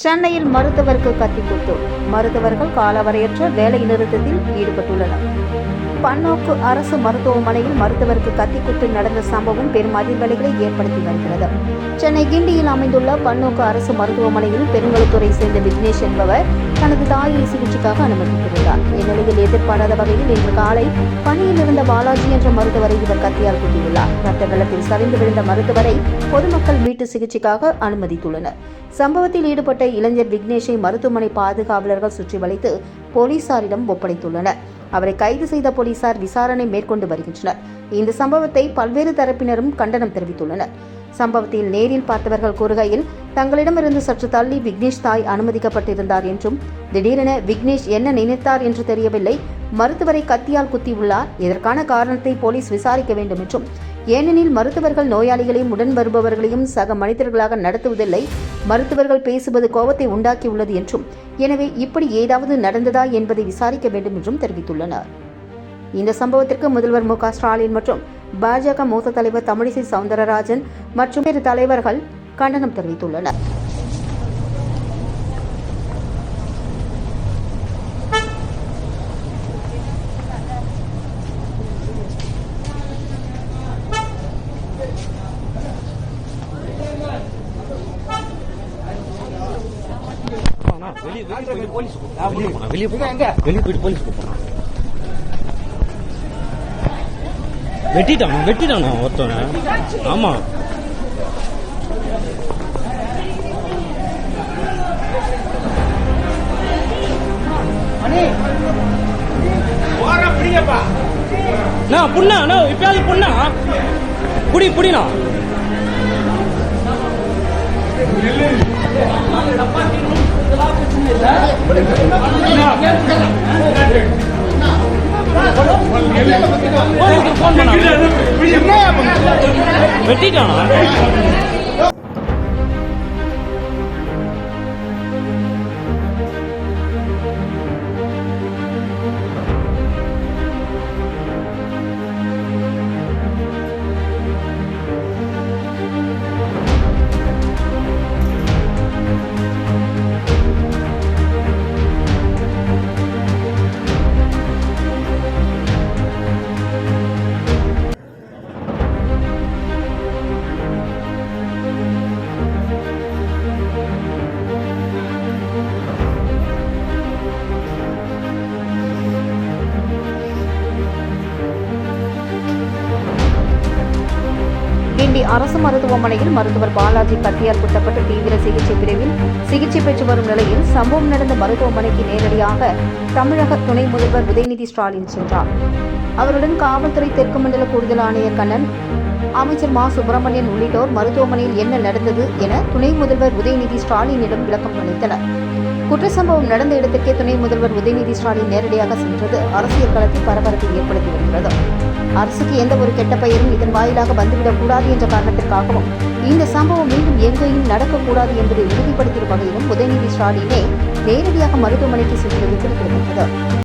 சென்னையில் மருத்துவருக்கு கத்திக்குத்து. மருத்துவர்கள் காலவரையற்ற வேலை நிறுத்தத்தில் ஈடுபட்டுள்ளனர். பன்னோக்கு அரசு மருத்துவமனையில் மருத்துவருக்கு கத்திக்குத்து நடந்த சம்பவம் பெரும் அதிர்வலைகளை ஏற்படுத்தி வருகிறது. சென்னை கிண்டியில் அமைந்துள்ள பன்னோக்கு அரசு மருத்துவமனையில் பெருங்கலுத்துறை சேர்ந்த விக்னேஷ் என்பவர் தனது தாயை சிகிச்சைக்காக அனுமதித்திருந்தார். இந்நிலையில் எதிர்பாராத வகையில் இன்று காலை பணியில் இருந்த பாலாஜி என்ற மருத்துவரை இவர் கத்தியால் குத்தியுள்ளார். ரத்த வெள்ளத்தில் சரிந்து விழுந்த மருத்துவரை பொதுமக்கள் மீட்டு சிகிச்சைக்காக அனுமதித்துள்ளனர். சம்பவத்தில் ஈடுபட்ட இளைஞர் விக்னேஷை மருத்துவமனை பாதுகாவலர்கள் சுற்றி வளைத்து போலீசாரிடம் ஒப்படைத்துள்ளனர். அவரை கைது செய்த போலீசார் விசாரணை மேற்கொண்டு வருகின்றனர். இந்த சம்பவத்தை பல்வேறு தரப்பினரும் கண்டனம் தெரிவித்துள்ளனர். சம்பவத்தில் நேரில் பார்த்தவர்கள் கூறுகையில் தங்களிடமிருந்து சற்று தள்ளி விக்னேஷ் தாய் அனுமதிக்கப்பட்டிருந்தார் என்றும் திடீரென விக்னேஷ் என்ன நினைத்தார் என்று தெரியவில்லை. மருத்துவரை கத்தியால் குத்தியுள்ளார். இதற்கான காரணத்தை போலீஸ் விசாரிக்க வேண்டும் என்றும் ஏனெனில் மருத்துவர்கள் நோயாளிகளையும் உடன் வருபவர்களையும் சக மனிதர்களாக நடத்துவதில்லை. மருத்துவர்கள் பேசுவது கோபத்தை உண்டாக்கியுள்ளது என்றும் எனவே இப்படி ஏதாவது நடந்ததா என்பதை விசாரிக்க வேண்டும் என்றும் தெரிவித்துள்ளனர். இந்த சம்பவத்திற்கு முதல்வர் மு ஸ்டாலின் மற்றும் பாஜக மூத்த தலைவர் தமிழிசை சவுந்தரராஜன் மற்றும் வேறு தலைவர்கள் கண்டனம் தெரிவித்துள்ளனர் அண்ணா, வெளிய வெளிய போயிட்டு போலீஸ் கூப்பிடு. வெளிய போனா, வெளிய போனா. வெளிய போயிட்டு வெட்டிட்டான் வெட்டிட்டானா ஒருத்தவன ஆமா புண்ணா இப்பயாவது புண்ணா புடி புடினா வெட்டிட்டானா? கிண்டி அரசு மருத்துவமனையில் மருத்துவர் பாலாஜி கத்தியால் குத்தப்பட்டு தீவிர சிகிச்சை பிரிவில் சிகிச்சை பெற்று வரும் நிலையில் சம்பவம் நடந்த மருத்துவமனைக்கு நேரடியாக தமிழக துணை முதல்வர் உதயநிதி ஸ்டாலின் சென்றார். அவருடன் காவல்துறை தெற்கு மண்டல கூடுதல் ஆணையர் கண்ணன் அமைச்சர் மா. சுப்பிரமணியன் உள்ளிட்டோர் மருத்துவமனையில் என்ன நடந்தது என துணை முதல்வர் உதயநிதி ஸ்டாலினிடம் விளக்கம் அளித்தனர். குற்ற சம்பவம் நடந்த இடத்திற்கே துணை முதல்வர் உதயநிதி ஸ்டாலின் நேரடியாக சென்றது. அரசியல் களத்தில் பரபரப்பை ஏற்படுத்தி வருகிறது. அரசுக்கு எந்த ஒரு கெட்ட பெயரும் இதன் வாயிலாக வந்துவிடக் கூடாது என்ற காரணத்திற்காகவும் இந்த சம்பவம் மீண்டும் எங்கேயும் நடக்கக்கூடாது என்பதை உறுதிப்படுத்திய வகையிலும் உதயநிதி ஸ்டாலினை நேரடியாக மருத்துவமனைக்கு சென்றது குறிப்பிடத்தக்கது.